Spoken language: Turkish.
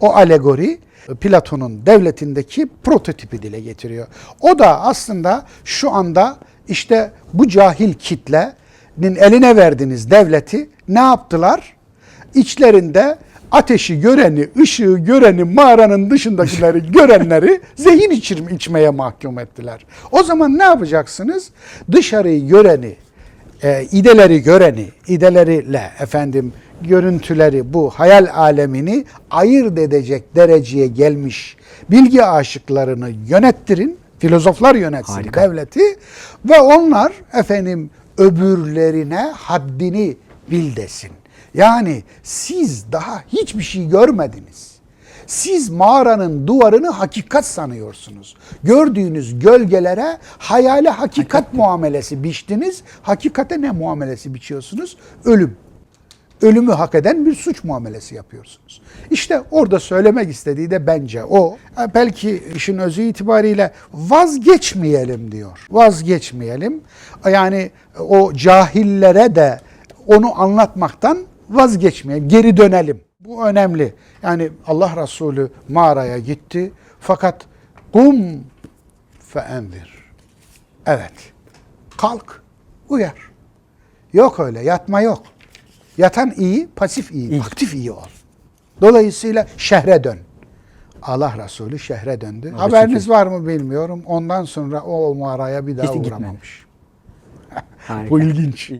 O alegori Platon'un devletindeki prototipi dile getiriyor. O da aslında şu anda işte bu cahil kitlenin eline verdiğiniz devleti ne yaptılar? İçlerinde ateşi göreni, ışığı göreni, mağaranın dışındakileri görenleri zehir içir, içmeye mahkum ettiler. O zaman ne yapacaksınız? Dışarıyı göreni, e, ideleri göreni, ideleriyle efendim görüntüleri bu hayal alemini ayırt edecek dereceye gelmiş bilgi aşıklarını yönettirin, filozoflar yönetsin Harika. devleti ve onlar efendim öbürlerine haddini bil desin. Yani siz daha hiçbir şey görmediniz. Siz mağaranın duvarını hakikat sanıyorsunuz. Gördüğünüz gölgelere hayale hakikat muamelesi biçtiniz. Hakikate ne muamelesi biçiyorsunuz? Ölüm. Ölümü hak eden bir suç muamelesi yapıyorsunuz. İşte orada söylemek istediği de bence o. Belki işin özü itibariyle vazgeçmeyelim diyor. Vazgeçmeyelim. Yani o cahillere de onu anlatmaktan vazgeçmeyelim. Geri dönelim. Bu önemli. Yani Allah Resulü mağaraya gitti. Fakat kum feendir. Evet. Kalk, uyar. Yok öyle, yatma yok. Yatan iyi, pasif iyi, İyi. aktif iyi ol. Dolayısıyla şehre dön. Allah Resulü şehre döndü. Abi Haberiniz çünkü- var mı bilmiyorum. Ondan sonra o mağaraya bir daha Hiç uğramamış. Bu ilginç.